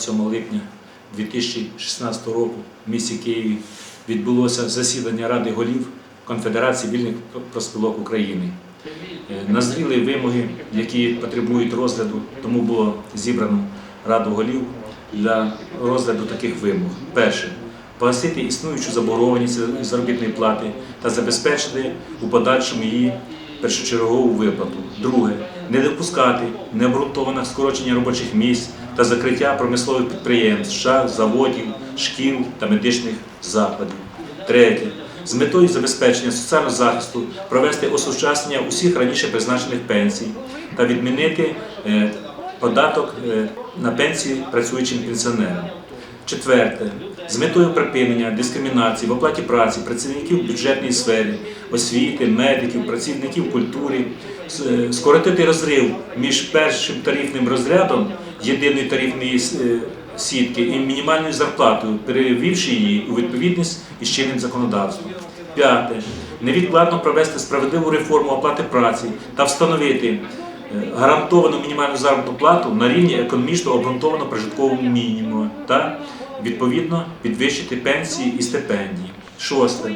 27 липня 2016 року в місті Києві відбулося засідання Ради голів Конфедерації вільних профспілок України. Е, Назріли вимоги, які потребують розгляду, тому було зібрано Раду голів для розгляду таких вимог. Перше погасити існуючу заборгованість заробітної плати та забезпечити у подальшому її першочергову виплату. Друге не допускати необґрунтованих скорочення робочих місць та закриття промислових підприємств, шахт, заводів, шкіл та медичних закладів. Третє. З метою забезпечення соціального захисту провести осучаснення усіх раніше призначених пенсій та відмінити е, податок е, на пенсії працюючим пенсіонерам. Четверте. З метою припинення дискримінації в оплаті праці працівників в бюджетній сфері, освіти, медиків, працівників культури, е, скоротити розрив між першим тарифним розрядом єдиної тарифної е, сітки і мінімальною зарплатою, перевівши її у відповідність із чинним законодавством. П'яте. Невідкладно провести справедливу реформу оплати праці та встановити е, гарантовану мінімальну заробітну плату на рівні економічно обґрунтованого прожиткового мінімуму відповідно підвищити пенсії і стипендії. Шосте.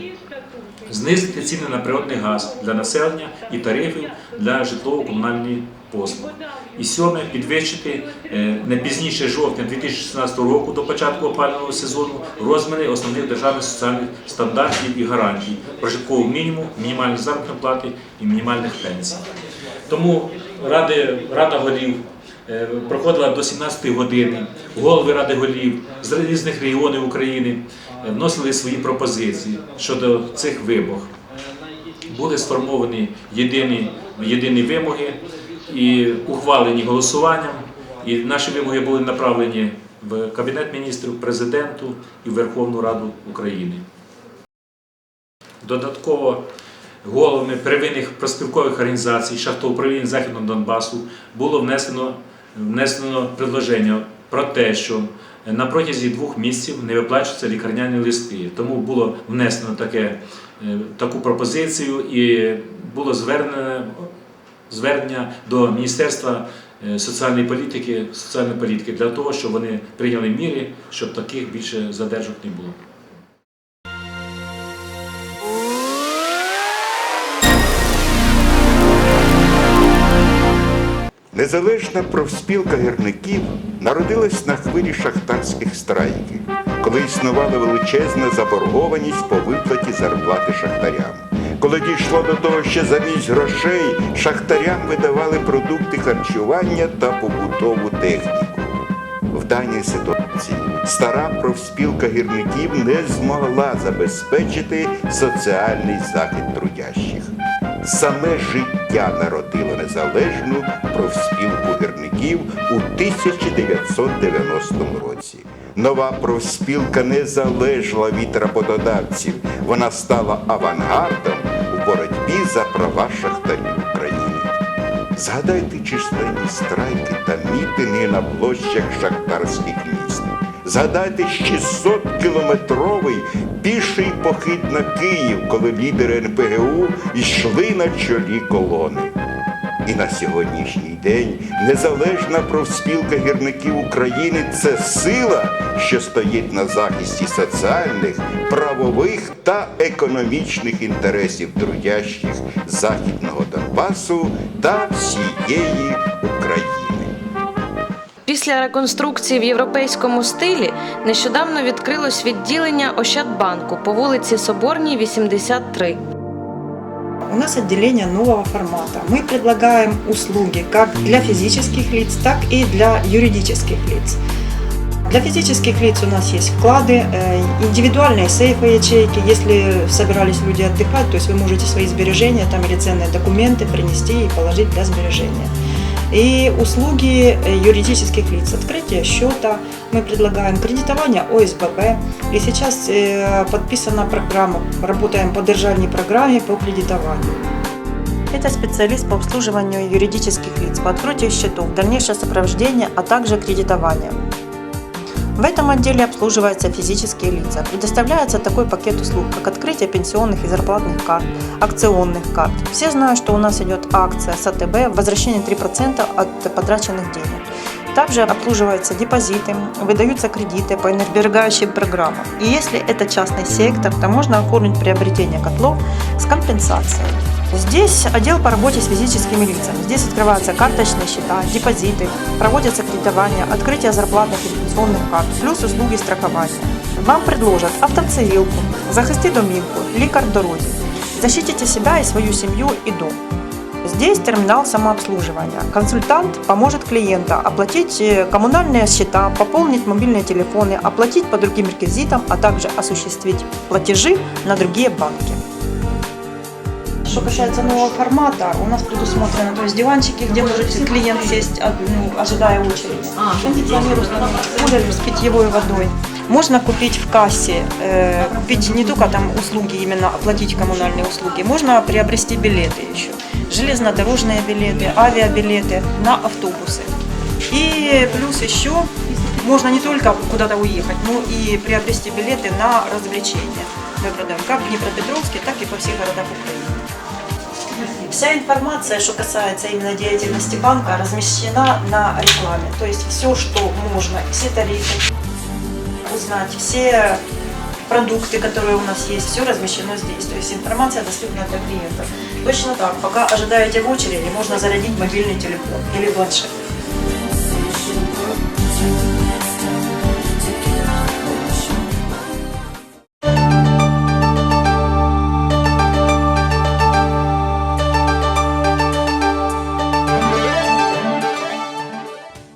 Знизити ціни на природний газ для населення і тарифів для житлово-комунальних послуг. І сьоме підвищити е, не пізніше жовтня 2016 року до початку опалювального сезону розміри основних державних соціальних стандартів і гарантій прожиткового мінімуму, мінімальної заробітної плати і мінімальних пенсій. Тому Ради, Рада голів проходила до 17 години. Голови Ради голів з різних регіонів України е, вносили свої пропозиції щодо цих вимог. Були сформовані єдині, єдині вимоги і ухвалені голосуванням. І наші вимоги були направлені в Кабінет міністрів, президенту і Верховну Раду України. Додатково головами первинних проспілкових організацій шахтоуправління Західного Донбасу було внесено, внесено предложення про те, що на протязі двох місяців не виплачуються лікарняні листи. Тому було внесено таке, е, таку пропозицію і було звернено звернення до Міністерства е, соціальної політики, соціальної політики для того, щоб вони прийняли міри, щоб таких більше задержок не було. Незалежна профспілка гірників народилась на хвилі шахтарських страйків, коли існувала величезна заборгованість по виплаті зарплати шахтарям. Коли дійшло до того, що замість грошей шахтарям видавали продукти харчування та побутову техніку. В даній ситуації стара профспілка гірників не змогла забезпечити соціальний захист трудящих. Саме життя народило незалежну профспілку гірників у 1990 році. Нова профспілка не залежала від роботодавців. Вона стала авангардом у боротьбі за права шахтарів України. Згадайте численні страйки та мітинги на площах шахтарських міст. Згадайте 600-кілометровий піший похід на Київ, коли лідери НПГУ йшли на чолі колони. І на сьогоднішній день незалежна профспілка гірників України це сила, що стоїть на захисті соціальних, правових та економічних інтересів трудящих Західного Донбасу та всієї. Після реконструкції в європейському стилі нещодавно відкрилось відділення Ощадбанку по вулиці Соборній, 83. У нас отделение нового формата. Мы предлагаем услуги как для физических лиц, так и для юридических лиц. Для физических лиц у нас есть вклады, э, индивидуальные сейфы, ячейки. Если собирались люди отдыхать, то есть вы можете свои сбережения там, или ценные документы принести и положить для сбережения. И услуги э, юридических лиц, открытие счета, мы предлагаем кредитование ОСББ. И сейчас э, подписана программа, работаем по державной программе по кредитованию. Это специалист по обслуживанию юридических лиц, по открытию счетов, дальнейшее сопровождение, а также кредитование. В этом отделе обслуживаются физические лица. Предоставляется такой пакет услуг, как открытие пенсионных и зарплатных карт, акционных карт. Все знают, что у нас идет акция с АТБ, возвращение 3% от потраченных денег. Также обслуживаются депозиты, выдаются кредиты по энергосберегающим программам. И если это частный сектор, то можно оформить приобретение котлов с компенсацией. Здесь отдел по работе с физическими лицами. Здесь открываются карточные счета, депозиты, проводятся кредитование, открытие зарплатных и пенсионных карт, плюс услуги страхования. Вам предложат автоцивилку, захисти домівку, лікар в дорозі. Защитите себя и свою семью и дом. Здесь терминал самообслуживания. Консультант поможет клиента оплатить э, коммунальные счета, пополнить мобильные телефоны, оплатить по другим реквизитам, а также осуществить платежи на другие банки. Что касается нового формата, у нас предусмотрено, то есть диванчики, где может клиент сесть, а, ну, ожидая очереди. Кондиционер кулер с питьевой водой. Можно купить в кассе, э, купить не только там услуги, именно оплатить коммунальные услуги, можно приобрести билеты еще. Железнодорожные билеты, авиабилеты на автобусы. И плюс еще можно не только куда-то уехать, но и приобрести билеты на развлечения. Продаем как в Днепропетровске, так и по всех городах Украины. Вся информация, что касается именно деятельности банка, размещена на рекламе. То есть все, что можно, все тарифы узнать, все продукты, которые у нас есть, все размещено здесь. То есть информация доступна для клиентов. Точно так, пока ожидаете в очереди, можно зарядить мобильный телефон или планшет.